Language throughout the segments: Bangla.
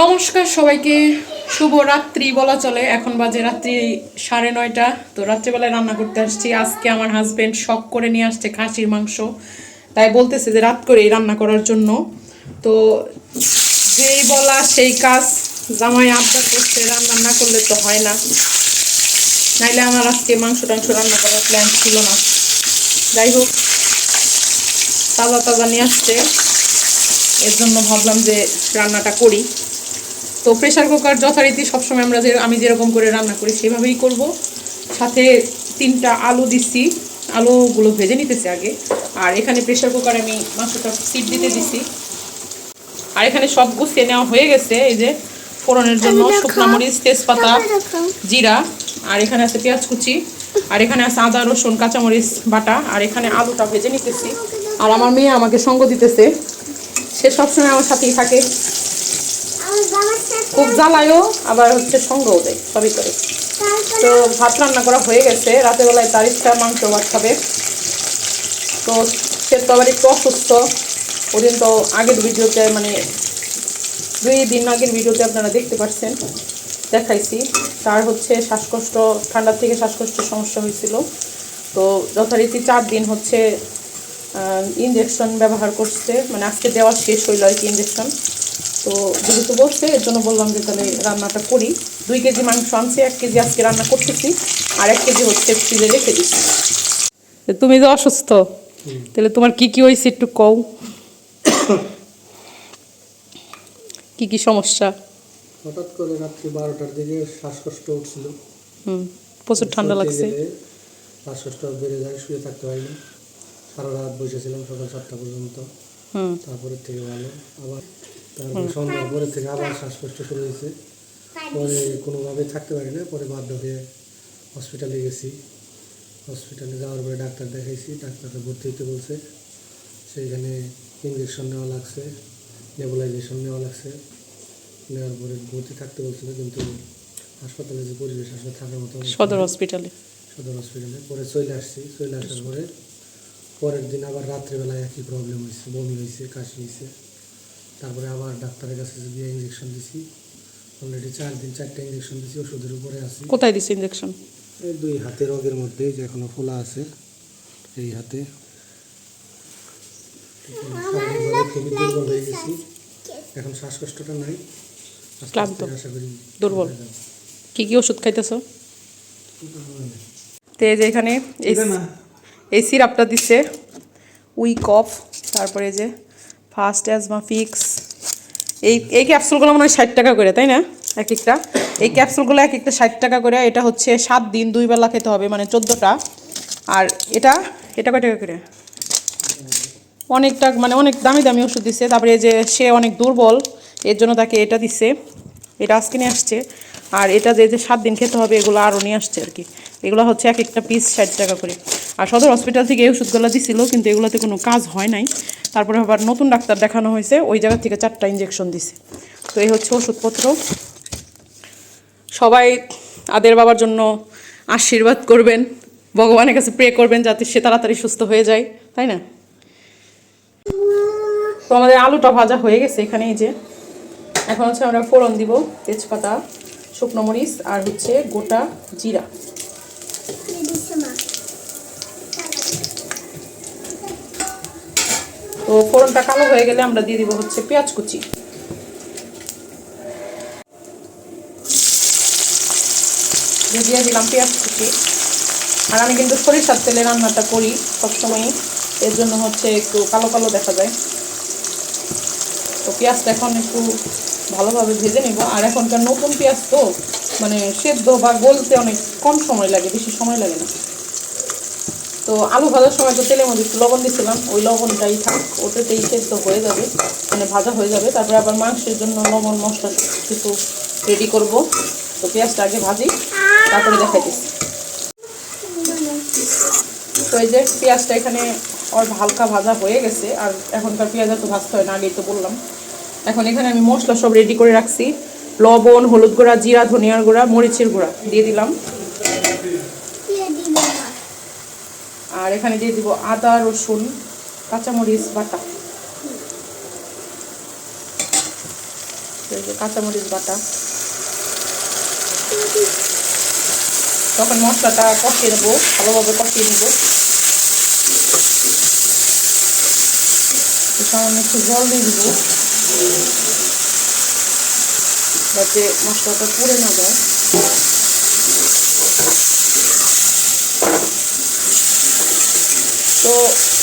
নমস্কার সবাইকে। শুভ রাত্রি বলা চলে। এখন বাজে রাত্রি সাড়ে নয়টা। তো রাত্রিবেলায় রান্না করতে আসছি। আজকে আমার হাজব্যান্ড শখ করে নিয়ে আসছে খাসির মাংস। তাই বলতেছে যে রাত করেই রান্না করার জন্য। তো যেই বলা সেই কাজ জামাই আবদার করছে, রান্না না করলে তো হয় না। নাইলে আমার আজকে মাংস টাংস রান্না করার প্ল্যান ছিল না। যাই হোক, তাজা তাজা নিয়ে আসছে। এর জন্য ভাবলাম যে রান্নাটা করি। তো প্রেশার কুকার যথারীতি সবসময় আমরা যে আমি যেরকম করে রান্না করি সেভাবেই করব। সাথে তিনটা আলু দিচ্ছি। আলুগুলো ভেজে নিতেছি আগে। আর এখানে প্রেশার কুকারে আমি মাংসটা সিট দিতে দিছি। আর এখানে সব গুছিয়ে নেওয়া হয়ে গেছে। এই যে ফোড়নের জন্য শুকনো মরিচ তেজপাতা জিরা আর এখানে আছে পেঁয়াজ কুচি আর এখানে আছে আদা রসুন কাঁচামরিচ বাটা। আর এখানে আলুটা ভেজে নিতেছি। আর আমার মেয়ে আমাকে সঙ্গ দিতেছে। সে সবসময় আমার সাথেই থাকে। খুব জ্বালায়ও, আবার হচ্ছে সঙ্গও দেয়, সবই করে। তো ভাত রান্না করা হয়ে গেছে, রাতের বেলায় তার ইচ্ছা, মাংস, ভাত খাবে। তো সে তো আবার একটু অসুস্থ। ওদিন তো আগের ভিডিওতে মানে দুই দিন আগের ভিডিওতে আপনারা দেখতে পাচ্ছেন দেখাইছি। তার হচ্ছে শ্বাসকষ্ট, ঠান্ডার থেকে শ্বাসকষ্টের সমস্যা হয়েছিল। তো যথারীতি চার দিন হচ্ছে ইঞ্জেকশন ব্যবহার করছে। মানে আজকে দেওয়া শেষ হইল আর কি ইঞ্জেকশন তো যেহেতু বসছে এর জন্য বললাম যে তাহলে রান্নাটা করি। দুই কেজি মাংস আনছি এক কেজি আজকে রান্না করতেছি আর এক কেজি হচ্ছে ফ্রিজে রেখে দিচ্ছি। তুমি যে অসুস্থ তাহলে তোমার কি কি হয়েছে একটু কও। কি কি সমস্যা? হঠাৎ করে রাত্রি বারোটার দিকে শ্বাসকষ্ট উঠছিল। হুম প্রচুর ঠান্ডা লাগছে। শ্বাসকষ্ট বেড়ে যায় শুয়ে থাকতে সারা রাত বসেছিলাম সকাল সাতটা পর্যন্ত। হুম। তারপরে থেকে ভালো। আবার তারপরে সন্ধ্যার পরে থেকে আবার শ্বাসকষ্ট শুরু হয়েছে। পরে কোনোভাবে থাকতে পারি না পরে বাধ্য হয়ে হসপিটালে গেছি। হসপিটালে যাওয়ার পরে ডাক্তার দেখাইছি ডাক্তারটা ভর্তি হতে বলছে। সেইখানে ইঞ্জেকশন নেওয়া লাগছে নেবুলাইজেশন নেওয়া লাগছে। নেওয়ার পরে ভর্তি থাকতে বলছিল কিন্তু হাসপাতালে যে পরিবেশ আসলে থাকার মতো সদর হসপিটালে সদর হসপিটালে পরে চলে আসছি চলে আসার পরে পরের দিন আবার রাত্রেবেলায় একই প্রবলেম হয়েছে বমি হয়েছে কাশি হয়েছে। তারপরে আবার ডাক্তারের কাছে গিয়ে ইঞ্জেকশন দিছি। অলরেডি চার দিন চারটে ইঞ্জেকশন দিছি ওষুধের উপরে আছি। কোথায় দিছে ইঞ্জেকশন এই দুই হাতের রোগের মধ্যে যে এখনও ফোলা আছে এই হাতে। খুবই দুর্বল হয়ে গেছি। এখন শ্বাসকষ্টটা নাই। ক্লান্ত। আশা করি দুর্বল। কি কি ওষুধ খাইতেছো? তো এই যে এখানে এই সিরাপটা দিচ্ছে উইক অফ তারপরে যে ফার্স্ট অ্যাজমা ফিক্স এই এই ক্যাপসুলগুলো মনে হয় ষাট টাকা করে, তাই না? এক একটা। এই ক্যাপসুলগুলো এক একটা ষাট টাকা করে, এটা হচ্ছে সাত দিন দুই বেলা খেতে হবে মানে চোদ্দোটা। আর এটা এটা কয় টাকা করে? অনেকটা মানে অনেক দামি দামি ওষুধ দিচ্ছে তারপরে যে সে অনেক দুর্বল, এর জন্য তাকে এটা দিচ্ছে এটা আজকে নিয়ে আসছে। আর এটা যে যে সাত দিন খেতে হবে, এগুলো আরও নিয়ে আসছে আর কি। এগুলো হচ্ছে এক একটা পিস ষাট টাকা করে। আর সদর হসপিটাল থেকে এই ওষুধগুলো দিছিল, কিন্তু এগুলোতে কোনো কাজ হয় নাই। তারপরে আবার নতুন ডাক্তার দেখানো হয়েছে, ওই জায়গা থেকে চারটা ইঞ্জেকশন দিছে। তো এই হচ্ছে ওষুধপত্র। সবাই আদের বাবার জন্য আশীর্বাদ করবেন, ভগবানের কাছে প্রে করবেন যাতে সে তাড়াতাড়ি সুস্থ হয়ে যায়, তাই না? তো আমাদের আলুটা ভাজা হয়ে গেছে এখানে, এই যে। এখন হচ্ছে আমরা ফোড়ন দিব, তেজপাতা, শুকনো মরিচ আর হচ্ছে গোটা জিরা। ফোড়নটা কালো হয়ে গেলে আমরা দিয়ে দিব হচ্ছে পেঁয়াজ কুচি। দিয়ে দিলাম পেঁয়াজ কুচি। আর আমি কিন্তু সরিষার তেলে রান্নাটা করি সবসময়ই। এর জন্য হচ্ছে একটু কালো কালো দেখা যায়। তো পেঁয়াজটা এখন একটু ভালোভাবে ভেজে নিব। আর এখনকার নতুন পেঁয়াজ তো মানে সেদ্ধ বা গলতে অনেক কম সময় লাগে, বেশি সময় লাগে না। তো আলু ভাজার সময় তো তেলের মধ্যে একটু লবণ দিয়েছিলাম ওই লবণটাই থাক, ওটাতেই সেদ্ধ হয়ে যাবে মানে ভাজা হয়ে যাবে। তারপরে আবার মাংসের জন্য লবণ, মশলা কিছু রেডি করব। তো পেঁয়াজটা আগে ভাজি, তারপরে দেখাই দিচ্ছি তো এই যে পেঁয়াজটা এখানে ওর হালকা ভাজা হয়ে গেছে, আর এখনকার পেঁয়াজ তো ভাজতে হয় না, আগেই তো বললাম। এখন এখানে আমি মশলা সব রেডি করে রাখছি। লবণ, হলুদ গুঁড়া, জিরা, ধনিয়ার গুঁড়া, মরিচের গুঁড়া দিয়ে দিলাম। আর এখানে দিয়ে দিব আদা, রসুন, কাঁচামরিচ, বাটা। কাঁচামরিচ, বাটা। তখন মশলাটা কষিয়ে নেব, ভালোভাবে কষিয়ে নেব। সামান্য একটু জল দিয়ে দিব। যাতে মশলাটা পুড়ে না যায়। তো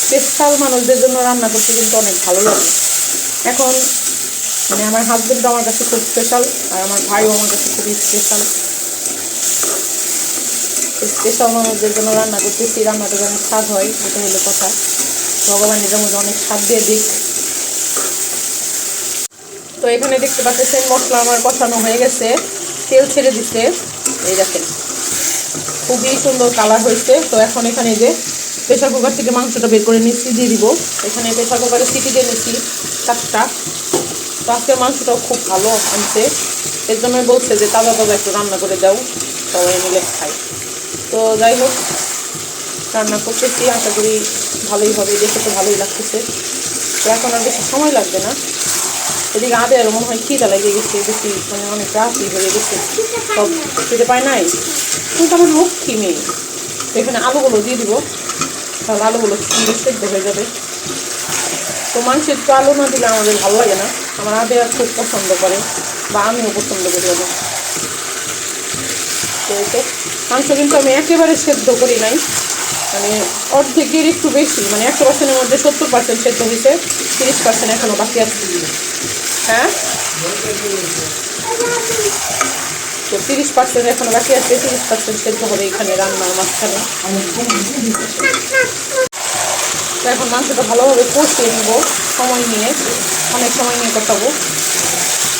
স্পেশাল মানুষদের জন্য রান্না করতে কিন্তু অনেক ভালো লাগে। এখন মানে আমার হাজবেন্ড আমার কাছে খুব স্পেশাল আর আমার ভাইও আমার কাছে খুবই স্পেশাল স্পেশাল মানুষদের জন্য রান্না করতেছি, রান্নাটা যেন স্বাদ হয়, এটা হলো কথা। ভগবান এটার মধ্যে অনেক স্বাদ দিয়ে দিক। তো এখানে দেখতে পাচ্ছেন, মশলা আমার কষানো হয়ে গেছে। তেল ছেড়ে দিচ্ছে এই দেখেন, খুবই সুন্দর কালার হয়েছে। তো এখন এখানে যে প্রেশার কুকার থেকে মাংসটা বের করে নিচ্ছি দিয়ে দিব। এখানে প্রেশার কুকারে সিটি দিয়ে নিচ্ছি চারটা তো আজকের মাংসটাও খুব ভালো আনছে। এর জন্যই বলছে যে তাজা তাজা একটু রান্না করে দাও, সবাই মিলে খাই। তো যাই হোক, রান্না করতেছি, আশা করি ভালোই হবে, দেখে তো ভালোই লাগতেছে। তো এখন আর বেশি সময় লাগবে না। এদিকে আদে আর মনে হয় খিদা লেগে গেছে, বেশি মানে অনেক রাতই হয়ে গেছে। সব খেতে পায় নাই। কিন্তু আমার লক্ষ্মী মেয়ে। এখানে আলুগুলো দিয়ে দিব। তাহলে আলুগুলো সুন্দর সেদ্ধ হয়ে যাবে। তো মাংসের একটু আলু না দিলে আমাদের ভালো লাগে না। আমার আদে আর খুব পছন্দ করে, বা আমিও পছন্দ করি ওদের তো এই তো, মাংস কিন্তু আমি একেবারে সেদ্ধ করি নাই। মানে অর্ধেকের একটু বেশি মানে একশো পার্সেন্টের মধ্যে সত্তর পার্সেন্ট সেদ্ধ হয়েছে, তিরিশ পার্সেন্ট এখনও বাকি আছে। হ্যাঁ? তো তিরিশ পার্সেন্ট এখনও বাকি আছে, তিরিশ পার্সেন্ট সেদ্ধ হবে এখানে রান্নার মাঝখানে। তো এখন মাংসটা ভালোভাবে কষিয়ে নেব, সময় নিয়ে, অনেক সময় নিয়ে কষাবো।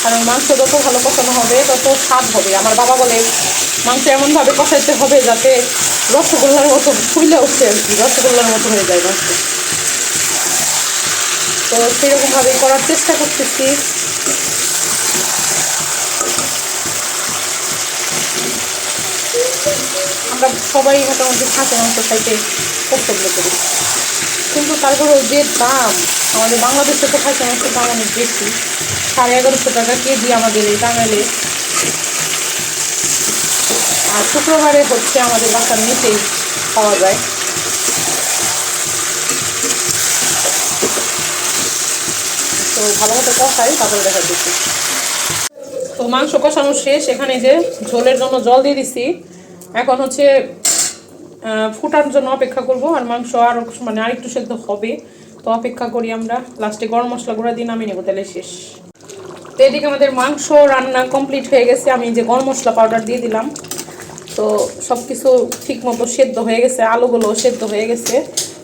কারণ মাংস যত ভালো কষানো হবে, তত স্বাদ হবে। আমার বাবা বলে, মাংস এমনভাবে কষাইতে হবে যাতে রসগোল্লার মতো ফুলে উঠছে আর কি, রসগোল্লার মতো হয়ে যায় মাংস। তো সেরকমভাবে করার চেষ্টা করতেছি। আমরা সবাই মোটামুটি খাঁচা মাংস খাইতে পছন্দ করি। কিন্তু তারপরেও যে দাম, আমাদের বাংলাদেশে তো খাঁচা মাংসের দাম অনেক বেশি। সাড়ে এগারোশো টাকা কেজি আমাদের এই টাঙ্গাইলে আর শুক্রবারে হচ্ছে আমাদের বাসার নিচেই পাওয়া যায়। তো ভালো মতো কষাই, তারপরে দেখা দিচ্ছি তো মাংস কষানো শেষ, এখানে যে ঝোলের জন্য জল দিয়ে দিছি। এখন হচ্ছে ফুটার জন্য অপেক্ষা করব আর মাংস আরও মানে আরেকটু সেদ্ধ হবে। তো অপেক্ষা করি আমরা। লাস্টে গরম মশলা গুঁড়া দিয়ে নামিয়ে নেব, তাহলে শেষ। তো এদিকে আমাদের মাংস রান্না কমপ্লিট হয়ে গেছে। আমি যে গরম মশলা পাউডার দিয়ে দিলাম, তো সব কিছু ঠিক মতো সেদ্ধ হয়ে গেছে আলুগুলো সেদ্ধ হয়ে গেছে।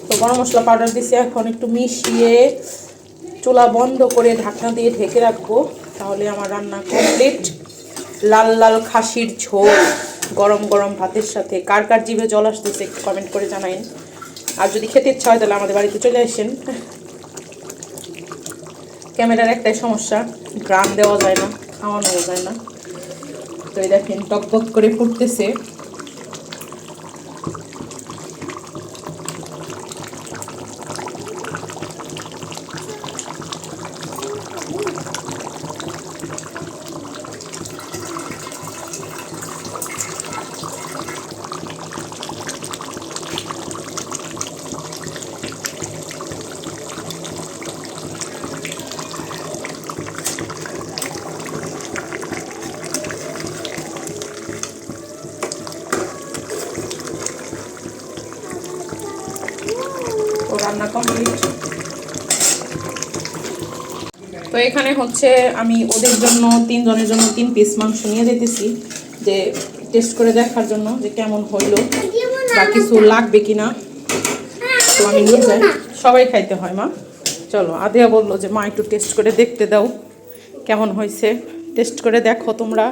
তো গরম মশলা পাউডার দিছি, এখন একটু মিশিয়ে চুলা বন্ধ করে ঢাকনা দিয়ে ঢেকে রাখব। তাহলে আমার রান্না কমপ্লিট লাল লাল খাসির ঝোল। গরম গরম ভাতের সাথে কার কার জিভে জল আসতেছে একটু কমেন্ট করে জানাইন। আর যদি খেতে ইচ্ছা হয় তাহলে আমাদের বাড়িতে চলে আসেন। ক্যামেরার একটাই সমস্যা, গ্রাম দেওয়া যায় না খাওয়ানো যায় না। তো এই দেখেন টক করে ফুটতেছে তো রান্না কমপ্লিট তো এখানে হচ্ছে আমি ওদের জন্য তিনজনের জন্য তিন পিস মাংস নিয়ে যেতেছি যে টেস্ট করে দেখার জন্য যে কেমন হইল বা কিছু লাগবে কিনা। তো আমি নিয়ে যাই। সবাই খাইতে হয় মা। চলো আদিয়া বলল যে মা একটু টেস্ট করে দেখতে দাও কেমন হয়েছে টেস্ট করে দেখো তোমরা।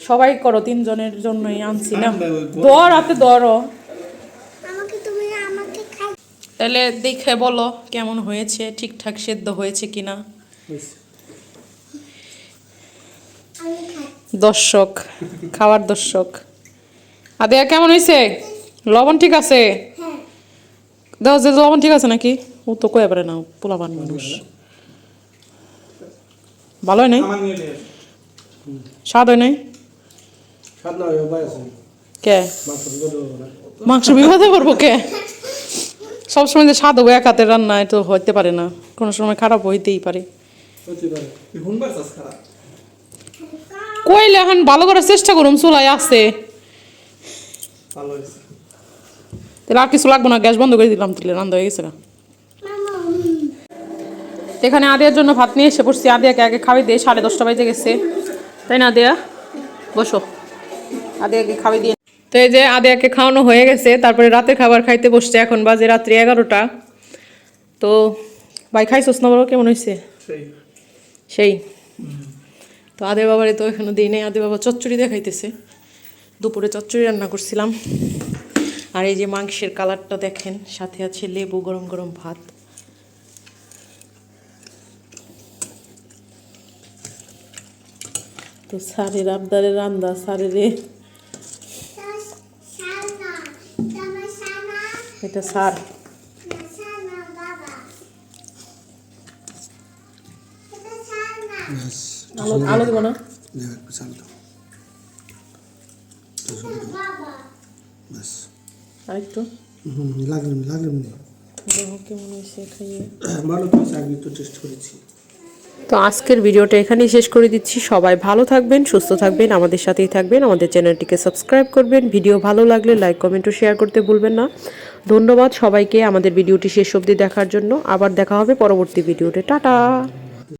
সবাই করো তিনজনের জন্যই আনছি না। দর হাতে দরও আমাকে তুমি আমাকে খাই তাহলে দেখে বলো কেমন হয়েছে ঠিকঠাক সেদ্ধ হয়েছে কিনা? দর্শক খাওয়ার দর্শক। আদেয়া কেমন হয়েছে? লবণ ঠিক আছে? দাও যে লবণ ঠিক আছে নাকি? ও তো কয়ে পারে না পোলাবান মানুষ। ভালো হয় নাই? স্বাদ হয় নাই? কে? মাংস বিবাদে করব কে? সবসময় যে স্বাদ হবে এক হাতের রান্না তো হইতে পারে না। কোনো সময় খারাপ হইতেই পারে। হতে কইলে এখন ভালো করার চেষ্টা করুম চুলাই আছে। তাহলে আর কিছু লাগবো না গ্যাস বন্ধ করে দিলাম তাহলে রান্না হয়ে গেছে তো এখানে আদিয়ার জন্য ভাত নিয়ে এসে পড়ছি। আদিয়াকে আগে খাওয়াই দিয়ে সাড়ে দশটা বাজে গেছে। তাই না আদিয়া? বসো। আদিয়াকে খাওয়াই দিয়ে তো এই যে আদিয়াকে খাওয়ানো হয়ে গেছে তারপরে রাতের খাবার খাইতে বসছে এখন বাজে রাত্রি এগারোটা। তো ভাই খাইছোস না বলো কেমন হয়েছে সেই। সেই। তো আদে বাবারে তো এখনও দিই নেই। আদে বাবা চচ্চড়ি দেখাইতেছে। দুপুরে চচ্চড়ি রান্না করছিলাম। আর এই যে মাংসের কালারটা দেখেন সাথে আছে লেবু গরম গরম ভাত। তো সারের আবদারের রান্দা সারের এটা সার। সানা বাবা এটা সানা আলো আলো দেবো না? চাল দাও বাবা ব্যাস। আরেকটু? লাগলাম লাগলাম কেমন হয়েছে খাইয়ে ভালো তো আছে, আগে টেস্ট করেছি। তো আজকের ভিডিওটা এখানেই শেষ করে দিচ্ছি। সবাই ভালো থাকবেন সুস্থ থাকবেন আমাদের সাথেই থাকবেন। আমাদের চ্যানেলটিকে সাবস্ক্রাইব করবেন। ভিডিও ভালো লাগলে লাইক কমেন্ট ও শেয়ার করতে ভুলবেন না। ধন্যবাদ সবাইকে আমাদের ভিডিওটি শেষ অবধি দেখার জন্য। আবার দেখা হবে পরবর্তী ভিডিওতে। টাটা!